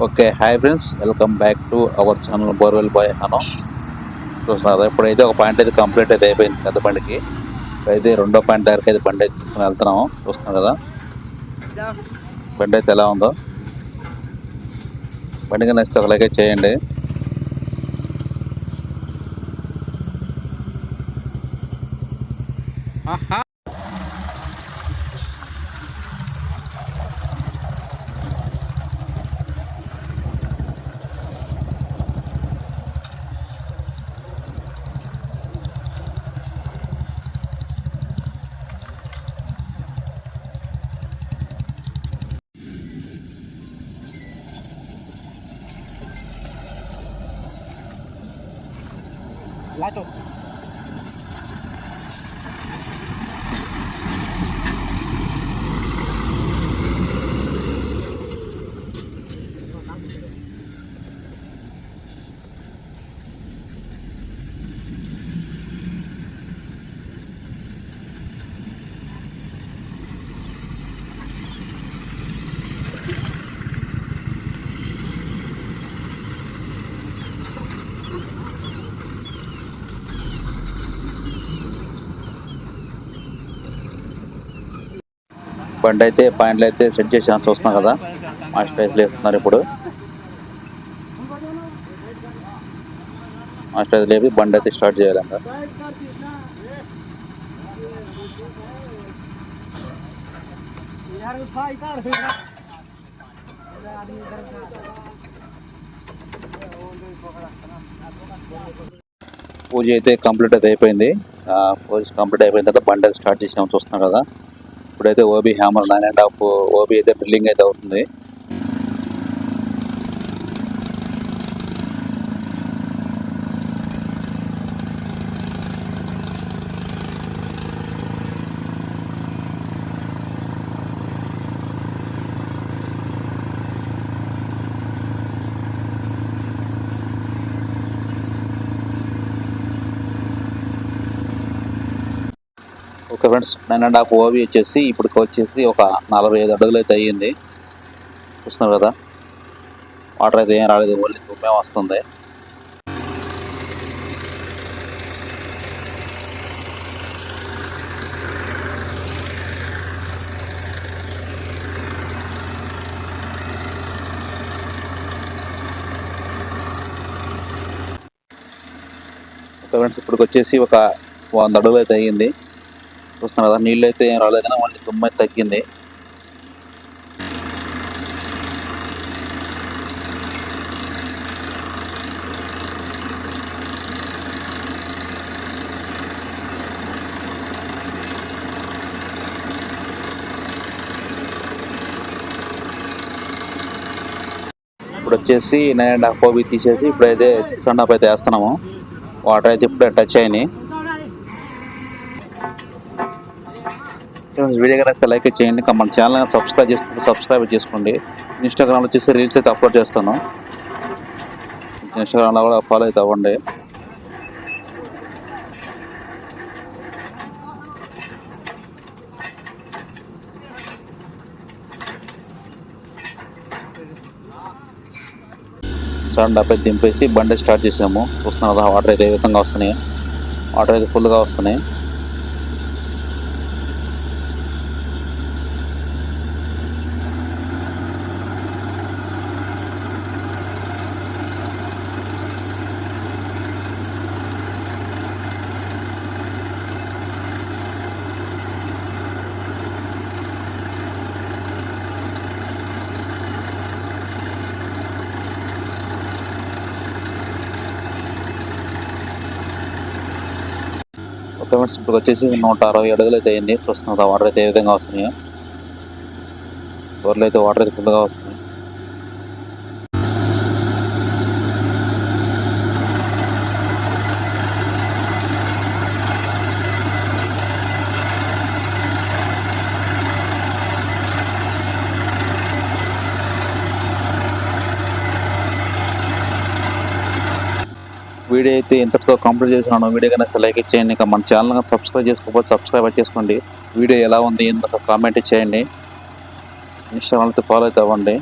Okay hi friends welcome back to our channel borewell boy హనో చూస్తున్నారు ఇప్పుడైతే ఒక point అయితే కంప్లీట్ అయితే అయిపోయింది పెద్ద బండికి. అయితే రెండో పాయింట్ దగ్గరికి అయితే బండి అయితే తీసుకుని వెళ్తున్నాము. చూస్తున్నాం కదా? బండి అయితే ఎలా ఉందో? బండికి నచ్చితే ఒక లైక్ చేయండి. Lato. బండి అయితే పాయింట్లు అయితే సెట్ చేసేయాల్సి వస్తున్నాం కదా. మాస్టరైజ్లు వేస్తున్నారు ఇప్పుడు. మాస్టరైజ్ లేపి బండి అయితే స్టార్ట్ చేయాలంట. పూజ అయితే కంప్లీట్ అయితే అయిపోయింది. పూజ కంప్లీట్ అయిపోయిన తర్వాత బండి స్టార్ట్ చేసామని వస్తున్నాం కదా. ఇప్పుడైతే OB hammer nine and half OB అయితే బిల్డింగ్ అయితే అవుతుంది. Okay friends nine and half ఓవి వచ్చేసి ఇప్పటికి వచ్చేసి ఒక నలభై ఐదు అడుగులు అయితే అయ్యింది. చూస్తున్నారు కదా? వాటర్ అయితే ఏం రాలేదు ఓన్లీ దుమ్మే వస్తుంది. ఫ్రెండ్స్ ఇప్పటికి వచ్చేసి ఒక వంద అడుగులు అయితే అయ్యింది. చూస్తున్నారు కదా నీళ్ళు అయితే ఏం రాలేదు కానీ తుమ్మ అయితే తగ్గింది. ఇప్పుడు వచ్చేసి నైన్ అండ్ హాఫ్ ఓబీ తీసేసి ఇప్పుడైతే సన్ అప్ అయితే వేస్తున్నాము. వాటర్ అయితే ఇప్పుడే టచ్ అయినాయి. వీడియో కనుక లైక్ చేయండి ఇంకా మన ఛానల్ సబ్స్క్రైబ్ చేసుకుంటే సబ్స్క్రైబ్ చేసుకోండి. ఇన్స్టాగ్రామ్లో వచ్చేసి రీల్స్ అయితే అప్లోడ్ చేస్తాను. ఇన్స్టాగ్రామ్లో కూడా ఫాలో అయితే అవ్వండి. సడన్ డబ్బై దింపేసి బండి స్టార్ట్ చేసాము. చూస్తున్నాం కదా వాటర్ అయితే ఏ విధంగా వస్తున్నాయి. వాటర్ అయితే ఫుల్గా వస్తున్నాయి. ఫ్రెండ్స్ ఇప్పుడు వచ్చేసి నూట అరవై అడుగులు అయితే అయింది చూస్తున్నాం వాటర్ అయితే ఏ విధంగా వస్తున్నాయో. ఎవరిలో అయితే వాటర్ అయితే ఫుల్గా వస్తున్నాయి. వీడియో అయితే ఇంతటితో కంప్లీట్ చేస్తున్నాను. వీడియో కనుక లైక్ చేయండి. ఇంకా మన ఛానల్ సబ్స్క్రైబ్ చేసుకోకపోతే సబ్స్క్రైబ్ చేసుకోండి. వీడియో ఎలా ఉంది ఏంటో కామెంట్ చేయండి. ఇన్స్టాగ్రామ్ అయితే ఫాలో అయితే అవ్వండి.